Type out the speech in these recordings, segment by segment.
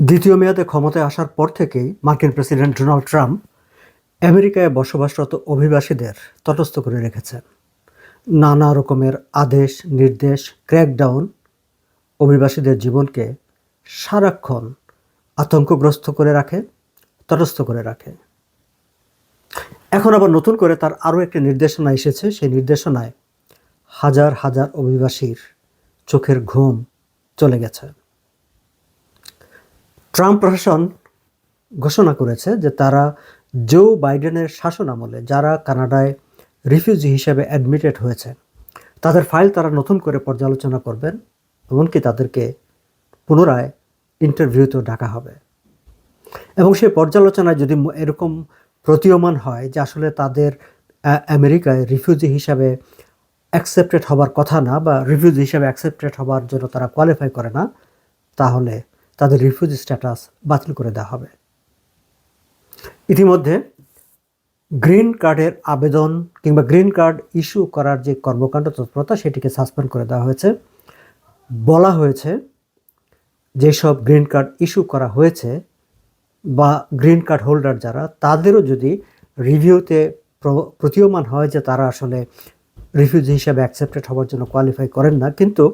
দ্বিতীয় মেয়াদে ক্ষমতায় আসার পর থেকেই মার্কিন প্রেসিডেন্ট ডোনাল্ড ট্রাম্প আমেরিকায় বসবাসরত অভিবাসীদের তটস্থ করে রেখেছেন। নানা রকমের আদেশ, নির্দেশ, ক্র্যাকডাউন অভিবাসীদের জীবনকে সারাক্ষণ আতঙ্কগ্রস্ত করে রাখে, তটস্থ করে রাখে। এখন আবার নতুন করে তার আরও একটি নির্দেশনা এসেছে। সেই নির্দেশনায় হাজার হাজার অভিবাসীর চোখের ঘুম চলে গেছে। ট্রাম্প প্রশাসন ঘোষণা করেছে যে তারা জো বাইডেনের শাসন আমলে যারা কানাডায় রিফিউজি হিসেবে অ্যাডমিটেড হয়েছে, তাদের ফাইল তারা নতুন করে পর্যালোচনা করবেন, এমনকি তাদেরকে পুনরায় ইন্টারভিউতেও ডাকা হবে। এবং সেই পর্যালোচনায় যদি এরকম প্রতীয়মান হয় যে আসলে তাদের আমেরিকায় রিফিউজি হিসাবে অ্যাকসেপ্টেড হবার কথা না বা রিফিউজি হিসাবে অ্যাকসেপ্টেড হবার জন্য তারা কোয়ালিফাই করে না, তাহলে তাদের রিফিউজি স্ট্যাটাস বাতিল করে দেওয়া হবে। ইতিমধ্যে গ্রিন কার্ডের আবেদন কিংবা গ্রিন কার্ড ইস্যু করার যে কর্মকাণ্ড তৎপরতা, সেটিকে সাসপেন্ড করে দেওয়া হয়েছে। বলা হয়েছে, যেসব গ্রিন কার্ড ইস্যু করা হয়েছে বা গ্রিন কার্ড হোল্ডার যারা, তাদেরও যদি রিভিউতে প্র- প্রতীয়মান হয় যে তারা আসলে রিফিউজি হিসাবে অ্যাকসেপ্টেড হওয়ার জন্য কোয়ালিফাই করেন না। কিন্তু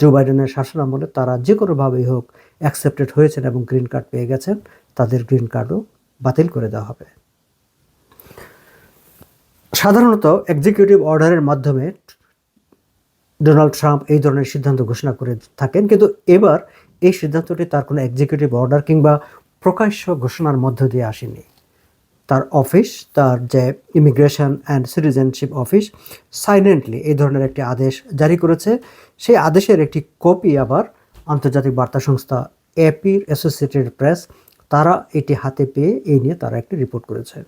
জো বাইডেনের শাসন আমলে তারা যে কোনোভাবেই হোক অ্যাকসেপ্টেড হয়েছেন এবং গ্রিন কার্ড পেয়ে গেছেন। তাদের গ্রিন কার্ডও বাতিল করে দেওয়া হবে। সাধারণত এক্সিকিউটিভ অর্ডারের মাধ্যমে ডোনাল্ড ট্রাম্প এই ধরনের সিদ্ধান্ত ঘোষণা করে থাকেন। কিন্তু এবার এই সিদ্ধান্তটি তার কোনো এক্সিকিউটিভ অর্ডার কিংবা প্রকাশ্য ঘোষণার মধ্য দিয়ে আসেনি। তার অফিস তার যে immigration and citizenship office silently এই ধরনের একটি আদেশ জারি করেছে। সেই আদেশের একটি কপি আবার আন্তর্জাতিক বার্তা সংস্থা এপির অ্যাসোসিয়েটেড প্রেস তারা এটি হাতে পেয়ে এই নিয়ে তারা একটি রিপোর্ট করেছে।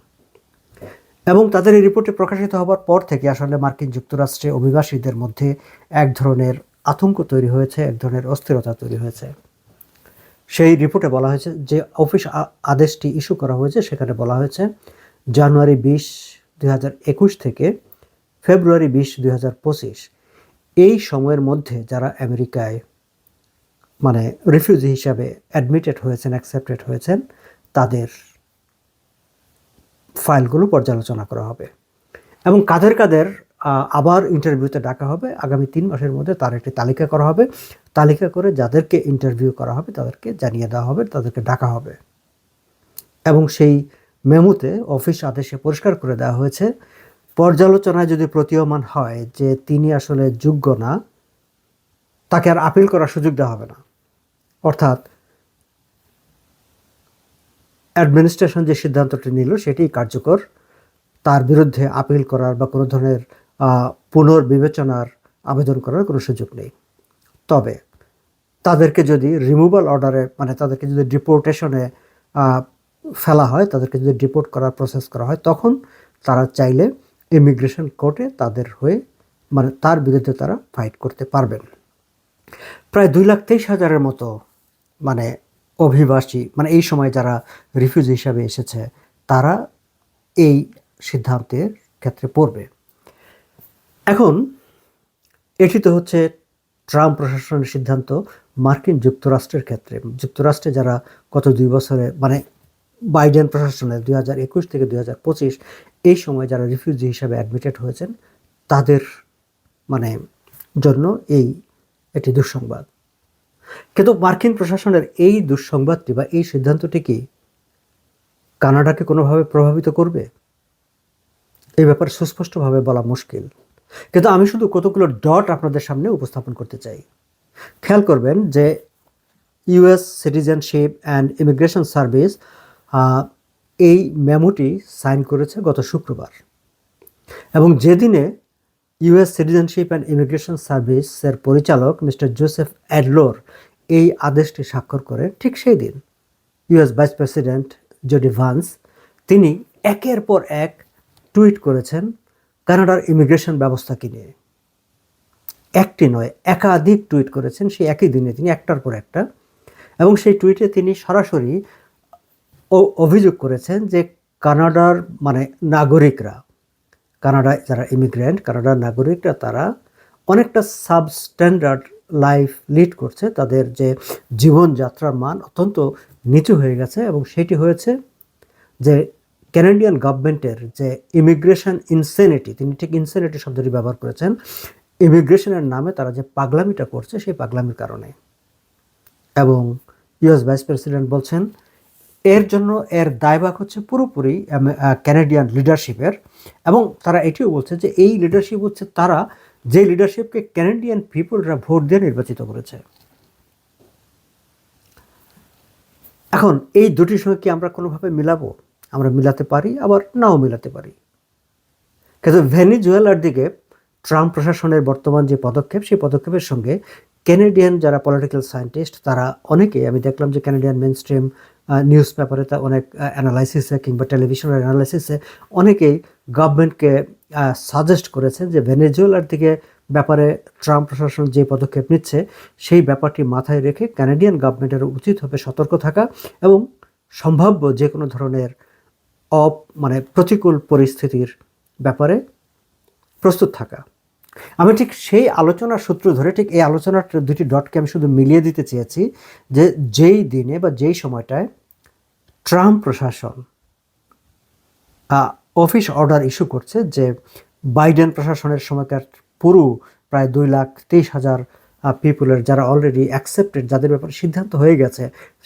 এবং তাদের এই রিপোর্টে প্রকাশিত হবার পর থেকে আসলে মার্কিন যুক্তরাষ্ট্রে অভিবাসীদের মধ্যে এক ধরনের আতঙ্ক তৈরি হয়েছে, এক ধরনের অস্থিরতা তৈরি হয়েছে। সেই রিপোর্টে বলা হয়েছে যে অফিস আদেশটি ইস্যু করা হয়েছে, সেখানে বলা হয়েছে, জানুয়ারি বিশ একুশ থেকে ফেব্রুয়ারি বিশ পঁচিশ, এই সময়ের মধ্যে যারা আমেরিকায় মানে রিফিউজি হিসাবে অ্যাডমিটেড হয়েছেন অ্যাকসেপ্টেড হয়েছেন, তাদের ফাইলগুলো পর্যালোচনা করা হবে। এবং কাদের কাদের আবার ইন্টারভিউতে ডাকা হবে। আগামী তিন মাসের মধ্যে তার একটি তালিকা করা হবে। তালিকা করে যাদেরকে ইন্টারভিউ করা হবে, তাদেরকে জানিয়ে দেওয়া হবে, তাদেরকে ডাকা হবে। এবং সেই মেমোতে অফিস আদেশে পরিষ্কার করে দেওয়া হয়েছে। পর্যালোচনায় যদি প্রতীয়মান হয় যে তিনি আসলে যোগ্য না, তাকে আর আপিল করার সুযোগ দেওয়া হবে না। অর্থাৎ অ্যাডমিনিস্ট্রেশন যে সিদ্ধান্তটি নিল সেটি কার্যকর। তার বিরুদ্ধে আপিল করার বা কোনো ধরনের পুনর্বিবেচনার আবেদন করার কোনো সুযোগ নেই। তবে তাদেরকে যদি রিমুভাল অর্ডারে মানে তাদেরকে যদি ডিপোর্টেশনে ফেলা হয়, তাদেরকে যদি ডিপোর্ট করার প্রসেস করা হয়, তখন তারা চাইলে ইমিগ্রেশন কোর্টে তাদের হয়ে মানে তার বিরুদ্ধে তারা ফাইট করতে পারবেন। প্রায় দুই লাখ তেইশ হাজারের মতো মানে অভিবাসী মানে এই সময় যারা রিফিউজি হিসাবে এসেছে, তারা এই সিদ্ধান্তের ক্ষেত্রে পড়বে। এখন, এটি তো হচ্ছে ট্রাম্প প্রশাসনের সিদ্ধান্ত, মার্কিন যুক্তরাষ্ট্রের ক্ষেত্রে। যুক্তরাষ্ট্রে যারা গত দুই বছরে মানে বাইডেন প্রশাসনের দুই হাজার একুশ থেকে দুই হাজার পঁচিশ, এই সময় যারা রিফিউজি হিসাবে অ্যাডমিটেড হয়েছেন, তাদের মানে জন্য এই একটি দুঃসংবাদ। কিন্তু মার্কিন প্রশাসনের এই দুঃসংবাদটি বা এই সিদ্ধান্তটি কি কানাডাকে কোনোভাবে প্রভাবিত করবে? এই ব্যাপারে সুস্পষ্টভাবে বলা মুশকিল। কিন্তু আমি শুধু কতগুলো ডট আপনাদের সামনে উপস্থাপন করতে চাই। খেয়াল করবেন যে US citizenship and immigration service এই মেমোটি সাইন করেছে গত শুক্রবার। এবং যেদিনে ইউএস সিটিজেনশিপ অ্যান্ড ইমিগ্রেশন সার্ভিসের পরিচালক মিস্টার জোসেফ অ্যাডলোর এই আদেশটি স্বাক্ষর করে, ঠিক সেই দিন US vice president JD Vance তিনি একের পর এক টুইট করেছেন কানাডার ইমিগ্রেশন ব্যবস্থাকে নিয়ে? একটি নয়, একাধিক টুইট করেছেন, সেই একই দিনে তিনি একটার পর একটা। এবং সেই টুইটে তিনি সরাসরি অভিযোগ করেছেন যে কানাডার মানে নাগরিকরা কানাডায় যারা ইমিগ্রেন্ট, কানাডার নাগরিকরা তারা অনেকটা সাবস্ট্যান্ডার্ড লাইফ লিড করছে। তাদের যে জীবনযাত্রার মান অত্যন্ত নিচু হয়ে গেছে এবং সেটি হয়েছে যে ক্যানাডিয়ান গভর্নমেন্টের যে ইমিগ্রেশন ইনসেনিটি তিনি ঠিক ইনসেনিটি শব্দটি ব্যবহার করেছেন ইমিগ্রেশনের নামে তারা যে পাগলামিটা করছে সেই পাগলামির কারণে। এবং ইউএস ভাইস প্রেসিডেন্ট বলছেন, এর জন্য এর দায়ভাগ হচ্ছে পুরোপুরি ক্যানাডিয়ান লিডারশিপের এবং তারা এটিও বলছে যে এই লিডারশিপ হচ্ছে তারা যে লিডারশিপকে ক্যানাডিয়ান পিপলরা ভোট দিয়ে নির্বাচিত করেছে। এখন এই দুটির সঙ্গে কি আমরা কোনোভাবে মিলাবো? আমরা মিলাতে পারি, আবার নাও মিলাতে পারি। কিন্তু ভেনিজুয়েলার দিকে ট্রাম্প প্রশাসনের বর্তমান যে পদক্ষেপ, সেই পদক্ষেপের সঙ্গে ক্যানাডিয়ান যারা পলিটিক্যাল সায়েন্টিস্ট তারা অনেকেই, আমি দেখলাম যে ক্যানাডিয়ান মেন স্ট্রিম নিউজ পেপারে তা অনেক অ্যানালাইসিসে কিংবা টেলিভিশনের অ্যানালাইসিসে অনেকেই গভর্নমেন্টকে সাজেস্ট করেছেন যে ভেনেজুয়েলার দিকে ব্যাপারে ট্রাম্প প্রশাসন যে পদক্ষেপ নিচ্ছে, সেই ব্যাপারটি মাথায় রেখে ক্যানাডিয়ান গভর্নমেন্টের উচিত হবে সতর্ক থাকা এবং সম্ভাব্য যে কোনো ধরনের অপ মানে প্রতিকূল পরিস্থিতির ব্যাপারে প্রস্তুত থাকা। আমি ঠিক সেই আলোচনার সূত্র ধরে ঠিক এই আলোচনার দুটি ডটকে আমি শুধু মিলিয়ে দিতে চেয়েছি যে যেই দিনে বা যেই সময়টায় ট্রাম্প প্রশাসন অফিস অর্ডার ইস্যু করছে যে বাইডেন প্রশাসনের সময়কার পুরো প্রায় দুই লাখ তেইশ হাজার পিপুলের যারা অলরেডি অ্যাকসেপ্টেড, যাদের ব্যাপারে সিদ্ধান্ত হয়ে গেছে,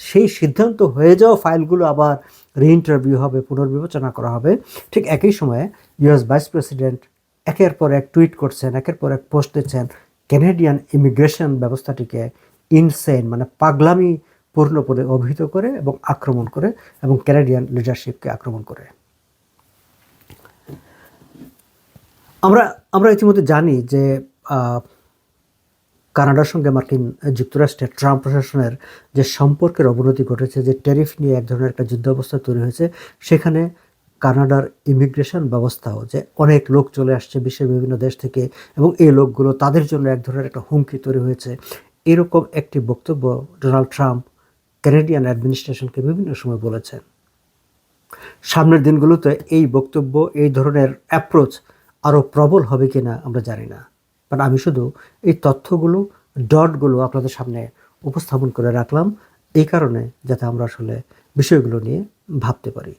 সেই সিদ্ধান্ত হয়ে যাওয়া ফাইলগুলো আবার রিইন্টারভিউ হবে, পুনর্বিবেচনা করা হবে। ঠিক একই সময়ে ইউএস ভাইস প্রেসিডেন্ট একের পর এক টুইট করছেন, একের পর এক পোস্ট দিচ্ছেন ক্যানাডিয়ান ইমিগ্রেশন ব্যবস্থাটিকে ইনসেন মানে পাগলামি পূর্ণ বলে অভিহিত করে এবং আক্রমণ করে এবং ক্যানাডিয়ান লিডারশিপকে আক্রমণ করে। আমরা আমরা ইতিমধ্যে জানি যে কানাডার সঙ্গে মার্কিন যুক্তরাষ্ট্রের ট্রাম্প প্রশাসনের যে সম্পর্কের অবনতি ঘটেছে, যে ট্যারিফ নিয়ে এক ধরনের একটা যুদ্ধ অবস্থা তৈরি হয়েছে, সেখানে কানাডার ইমিগ্রেশন ব্যবস্থাও যে অনেক লোক চলে আসছে বিশ্বের বিভিন্ন দেশ থেকে এবং এই লোকগুলো তাদের জন্য এক ধরনের একটা হুমকি তৈরি হয়েছে। এরকম একটি বক্তব্য ডোনাল্ড ট্রাম্প ক্যানাডিয়ান অ্যাডমিনিস্ট্রেশনকে বিভিন্ন সময় বলেছেন। সামনের দিনগুলোতে এই বক্তব্য, এই ধরনের অ্যাপ্রোচ আরও প্রবল হবে কিনা আমরা জানি না। বাট আমি শুধু এই তথ্যগুলো, ডটগুলো আপনাদের সামনে উপস্থাপন করে রাখলাম, এই কারণে যাতে আমরা আসলে বিষয়গুলো নিয়ে ভাবতে পারি।